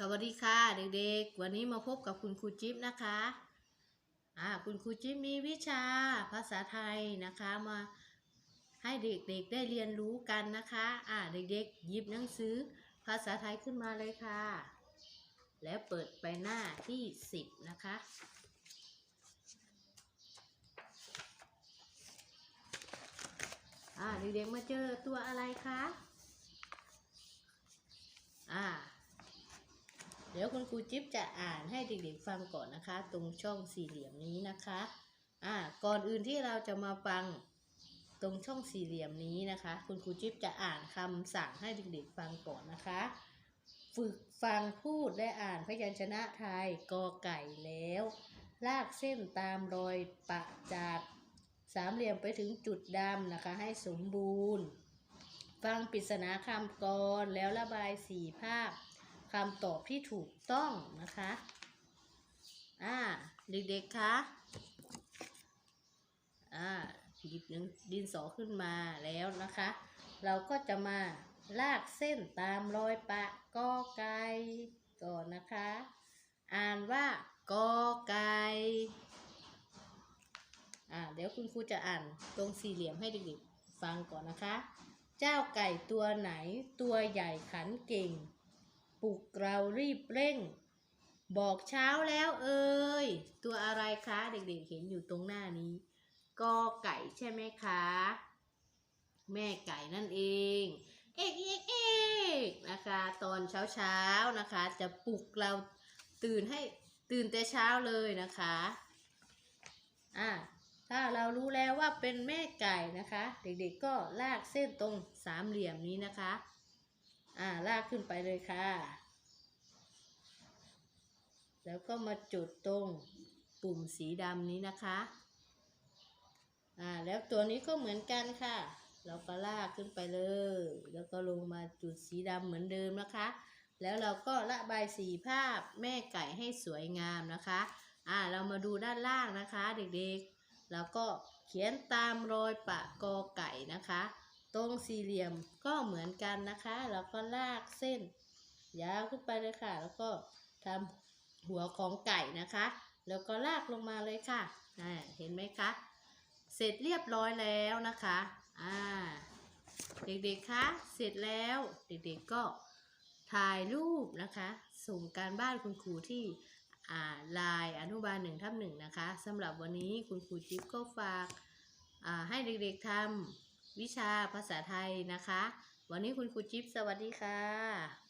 สวัสดีค่ะเด็กๆ วันนี้มาพบกับคุณครูจิ๊บนะคะอ่าคุณครูจิ๊บมีวิชาภาษาไทยนะคะมาให้เด็กๆได้เรียนรู้กันนะคะอ่าเด็กๆหยิบหนังสือภาษาไทยขึ้นมาเลยค่ะ แล้วเปิดไปหน้าที่ 10 นะคะ อ่าเด็กๆมาเจอตัวอะไรคะ อ่า เดี๋ยวคุณครูจิ๊บจะอ่านให้เด็กๆฟังก่อนนะคะ ตรงช่องสี่เหลี่ยมนี้นะคะอ่าก่อนอื่นที่เราจะมาฟังตรงช่องสี่เหลี่ยมนี้นะคะ คุณครูจิ๊บจะอ่านคำสั่งให้เด็กๆฟังก่อนนะคะ ฝึกฟังพูดและอ่านพยัญชนะไทยกอไก่แล้ว ลากเส้นตามรอยปะจากสามเหลี่ยมไปถึงจุดดำนะคะ ให้สมบูรณ์ ฟังปริศนาคำกรแล้วระบายสีภาพ คำตอบที่ถูกต้องนะคะ อ่า เด็กๆ คะ อ่า หยิบดินสอขึ้นมาแล้วนะคะ เราก็จะมาลากเส้นตามรอยปะกอไก่ก่อนนะคะ อ่านว่ากอไก่อ่าเดี๋ยวคุณครูจะอ่านตรงสี่เหลี่ยมให้เด็กๆฟังก่อนนะคะ เจ้าไก่ตัวไหนตัวใหญ่ขันเก่ง ปลุกเรารีบเร่ง บอกเช้าแล้วเอ่ยตัวอะไรคะเด็กๆเห็นอยู่ตรงหน้านี้กอไก่ใช่ไหมคะ แม่ไก่นั่นเอง เอกเอกเอกนะคะ ตอนเช้าเช้าๆนะคะ จะปลุกเราตื่นให้ตื่นแต่เช้าเลยนะคะอ่าถ้าเรารู้แล้วว่าเป็นแม่ไก่นะคะ เด็กๆก็ลากเส้นตรงสามเหลี่ยมนี้นะคะ อ่าลากขึ้นไปเลยค่ะ แล้วก็มาจุดตรงปุ่มสีดำนี้นะคะ อ่า แล้วตัวนี้ก็เหมือนกันค่ะ เราก็ลากขึ้นไปเลย แล้วก็ลงมาจุดสีดำเหมือนเดิมนะคะ แล้วเราก็ระบายสีภาพแม่ไก่ให้สวยงามนะคะ อ่า เรามาดูด้านล่างนะคะ เด็กๆ แล้วก็เขียนตามรอยปะกอไก่นะคะ ตรงสี่เหลี่ยมก็เหมือนกันนะคะ แล้วก็ลากเส้น ยาวขึ้นไปเลยค่ะ แล้วก็ทำหัวของไก่นะคะ แล้วก็ลากลงมาเลยค่ะเห็นไหมคะ เสร็จเรียบร้อยแล้วนะคะอ่าเด็กๆ คะ เสร็จแล้ว เด็กๆ ก็ถ่ายรูปนะคะ ส่งการบ้านคุณครูที่อ่าไลน์อนุบาลหนึ่งทับหนึ่งนะคะสำหรับวันนี้คุณครูจิ๊บก็ฝากให้เด็กๆทำ วิชาภาษาไทยนะคะ วันนี้คุณครูจิ๊บสวัสดีค่ะ